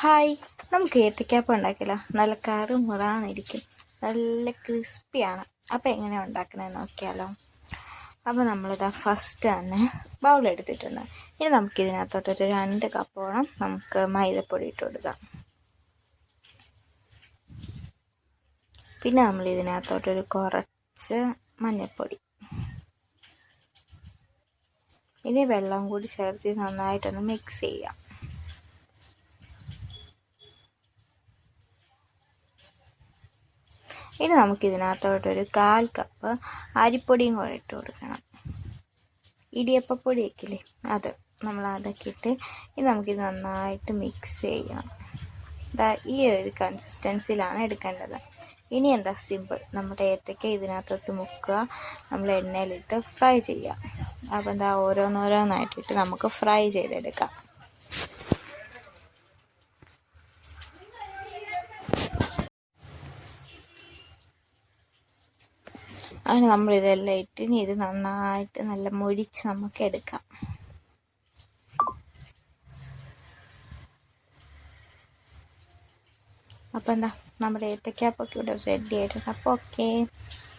Hi. നമുക്ക് ഏത്തക്കാപ്പം ഉണ്ടാക്കില്ല നല്ല കറ് മുറാന്നിരിക്കും. നല്ല ക്രിസ്പിയാണ്. അപ്പോൾ എങ്ങനെ ഉണ്ടാക്കണമെന്ന് നോക്കിയാലോ. അപ്പോൾ നമ്മളിതാ ഫസ്റ്റ് തന്നെ ബൗളെടുത്തിട്ടുണ്ട് ഇനി നമുക്ക് ഇതിനകത്തോട്ടൊരു രണ്ട് കപ്പോളം നമുക്ക് മൈദപ്പൊടി ഇട്ട് കൊടുക്കാം. പിന്നെ നമ്മൾ ഇതിനകത്തോട്ടൊരു കുറച്ച് മഞ്ഞൾപ്പൊടി. ഇനി വെള്ളം കൂടി ചേർത്ത് നന്നായിട്ടൊന്ന് മിക്സ് ചെയ്യാം. ഇനി നമുക്കിതിനകത്തോട്ടൊരു കാൽ കപ്പ് അരിപ്പൊടിയും കൂടെ ഇട്ട് കൊടുക്കണം. ഇടിയപ്പപ്പൊടി വെക്കില്ലേ അത് നമ്മൾ അതൊക്കെ ഇട്ട് ഇത് നമുക്കിത് നന്നായിട്ട് മിക്സ് ചെയ്യണം. ഇതാ ഈ ഒരു കൺസിസ്റ്റൻസിയിലാണ് എടുക്കേണ്ടത്. ഇനി എന്താ സിമ്പിൾ നമ്മുടെ ഏത്തക്ക ഇതിനകത്തോട്ട് മുക്കുക. നമ്മൾ എണ്ണയിലിട്ട് ഫ്രൈ ചെയ്യുക അപ്പോൾ എന്താ ഓരോന്നോരോന്നായിട്ടിട്ട് നമുക്ക് ഫ്രൈ ചെയ്തെടുക്കാം. അങ്ങനെ നമ്മളിതെല്ലാം ഇട്ടിനി ഇത് നന്നായിട്ട് നല്ല മൊരിച്ച് നമുക്ക് എടുക്കാം. അപ്പം എന്താ നമ്മുടെ ഏത്തക്കാപ്പൊക്കെ ഇവിടെ റെഡി ആയിട്ടുണ്ട്. അപ്പോൾ ഓക്കേ